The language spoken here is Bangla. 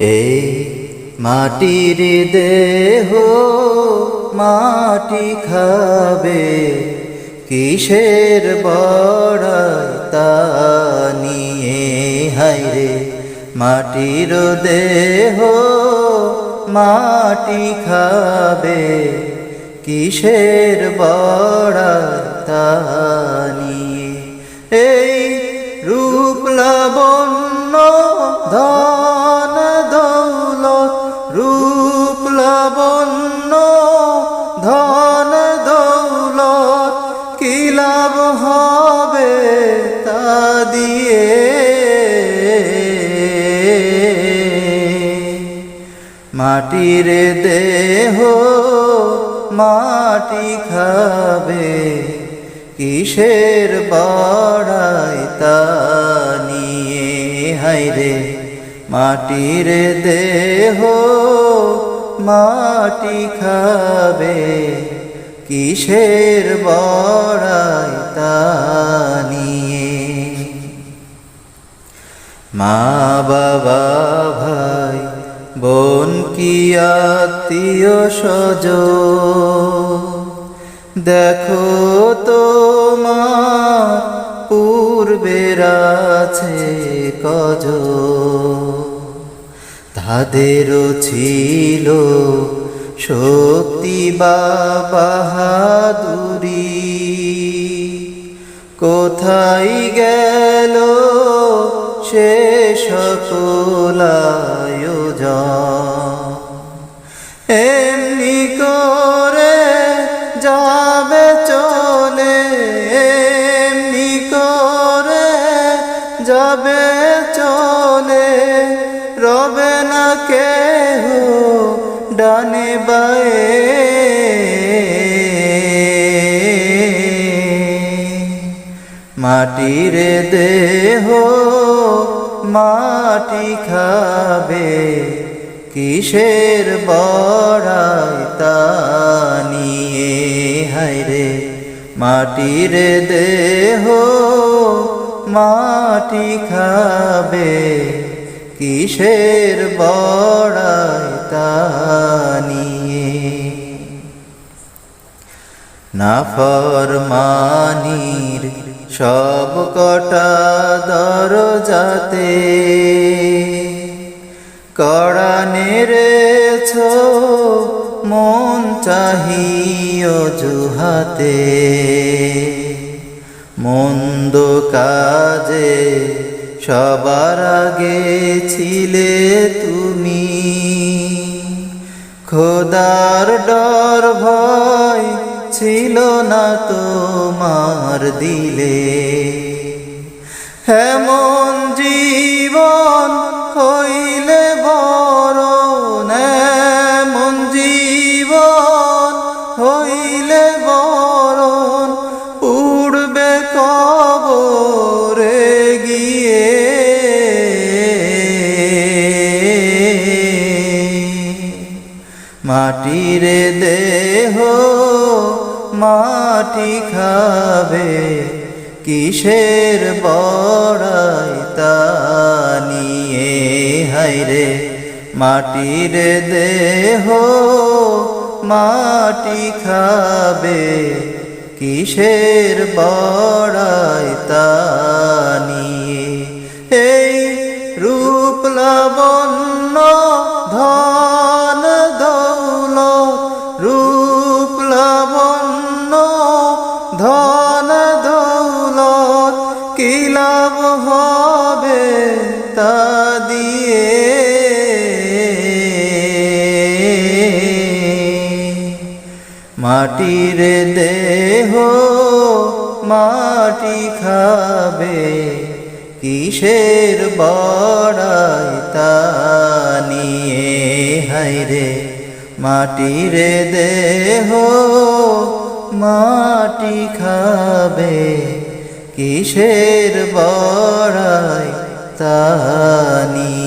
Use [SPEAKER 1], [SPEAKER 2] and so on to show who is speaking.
[SPEAKER 1] এই মাটির দেহ মাটি খাবে, কিসের বড়াই তা নিয়ে? হাইরে মাটির দেহ মাটি খাবে, কিসের বড়াই তা নিয়ে? এই রূপ লাবণ্য ধন হবে তা দিয়ে। মাটির দেহ মাটি খাবে, কিসের বড়াই তা নিয়ে? হাইরে মাটির দেহ মাটি খাবে কিসের বড়াই তা নিয়ে? মা বাবা ভাই, বোন কি আত্মীয় সজ দেখো তোমার পূর্বের আছে কজ তাদেরও ছিল বা বাহাদুরি? কোথায় গেল সে সকল আয়োজন এমনি করে যাবে চলে, এমনি করে যাবে চলে, রবে না কেহ ডানে বায়ে। মাটির দেহ মাটি খাবে কিসের বড়াই তা নিয়ে? মাটির দেহ মাটি খাবে কিসের বড়াই নিয়ে? নাফরমানির সব কটা দরজাতে কড়া নেড়েছ মন চাহিও জুহাতে। মন্দ কাজে সবার আগে ছিলে তুমি। খোদার ডর ভয় ছিল না তোমার দিলে। হেমন জীবন হইলে বড় এমন জীবন হইলে বরণ, উড়বে কবরে গিয়ে মাটির দেহ মাটি খাবে, কিসের বড়াই তা নিয়ে? হাইরে মাটির দেহ মাটি খাবে, কিসের বড়াই তা হবে তা দিয়ে। মাটির দেহ মাটি খাবে, কিসের বড়াই তা নিয়ে? হাইরে মাটির দেহ মাটি খাবে। কিসের বড়াই তানি?